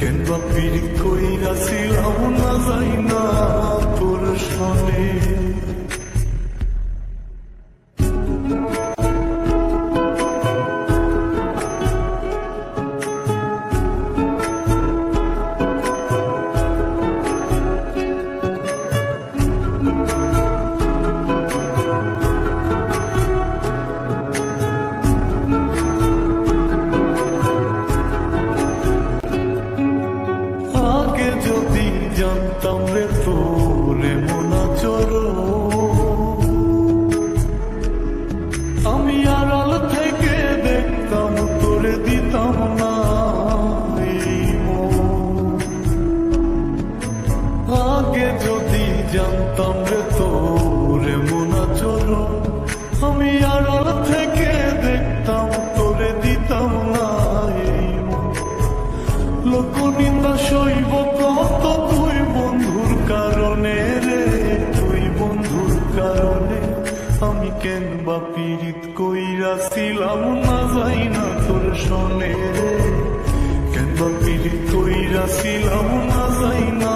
কেন বা পীড়িত কইরাছিলাম না যাই না জানতাম রে তোরে মোনা চলো আমি আড়াল থেকে দেখতাম তোরে দিতাম না আগে যদি জানতাম রে তোরে মোনা চলো আমি আড়াল কইরাছিলাম না যাই না তোর সনে কেন পিড়ি পীড়িত কইরাছিলাম না যাই না?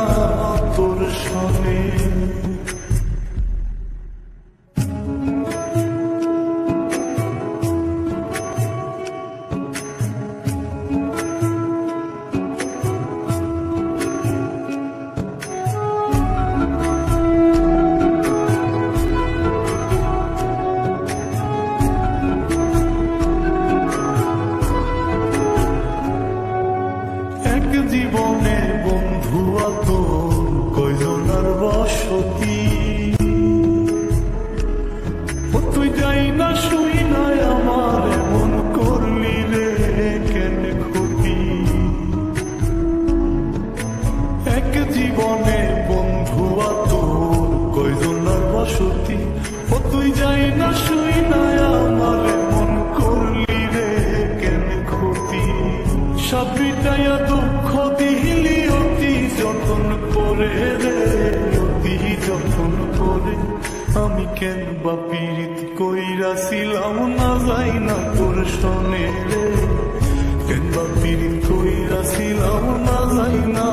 সাবিটাইয়া দুঃখ দিলি অতি যতন করে অতি যতন করে। আমি কেন বা পীড়িত কইরাছিলাম না যাই না তোর শোনে রে। কেন বা পীড়িত কইরাছিলাম না যাই না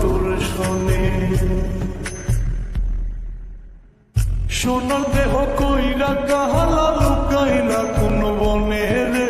তোর সোনার দেহ কইরা কাহালা লুকাইলা কোন বনে রে।